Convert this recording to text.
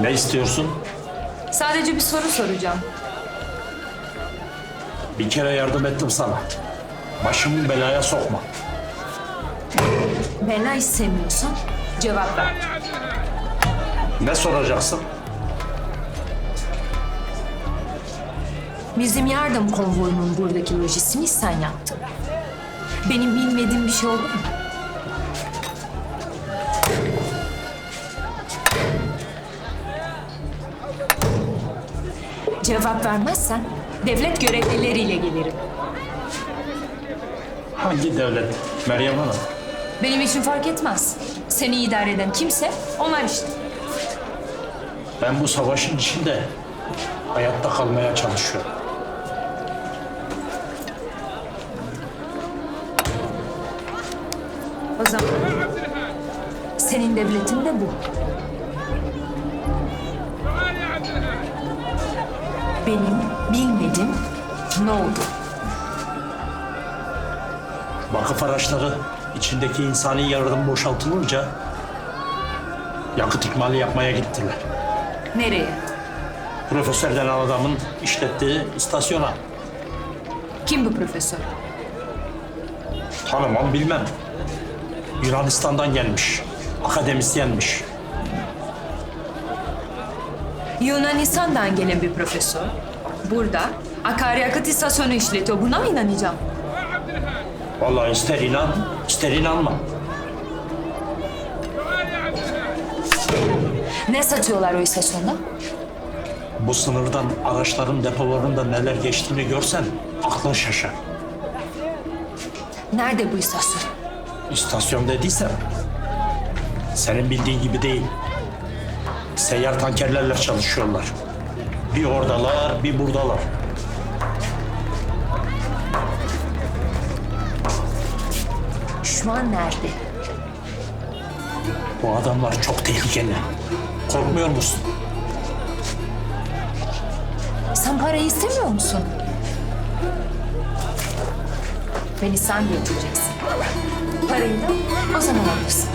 Ne istiyorsun? Sadece bir soru soracağım. Bir kere yardım ettim sana. Başımı belaya sokma. Bela istemiyorsan cevap ver. Ne soracaksın? Bizim yardım konvoyunun buradaki lojisini sen yaptın. Benim bilmediğim bir şey oldu mu? Cevap vermezsen devlet görevlileriyle gelirim. Hangi devlet? Meryem Hanım. Benim için fark etmez. Seni idare eden kimse onlar işte. Ben bu savaşın içinde hayatta kalmaya çalışıyorum. O zaman senin devletin de bu. Benim bilmediğim ne oldu? Vakıf araçları içindeki insani yardım boşaltılınca yakıt ikmali yapmaya gittiler. Nereye? Profesör denen adamın işlettiği istasyona. Kim bu profesör? Tanımam bilmem. Yunanistan'dan gelmiş. Akademisyenmiş. Yunanistan'dan gelen bir profesör. Burada akaryakıt istasyonu işletiyor. Buna mı inanacağım? Vallahi ister inan, ister inanma. Ne satıyorlar o istasyonda? Bu sınırdan araçların depolarında neler geçtiğini görsen aklın şaşar. Nerede bu istasyon? İstasyon dediysem senin bildiğin gibi değil. Seyyar tankerlerle çalışıyorlar. Bir oradalar, bir buradalar. Şu an nerede? Bu adamlar çok tehlikeli. Korkmuyor musun? Sen parayı istemiyor musun? Beni sen götüreceksin. Parayı da o zaman alırsın.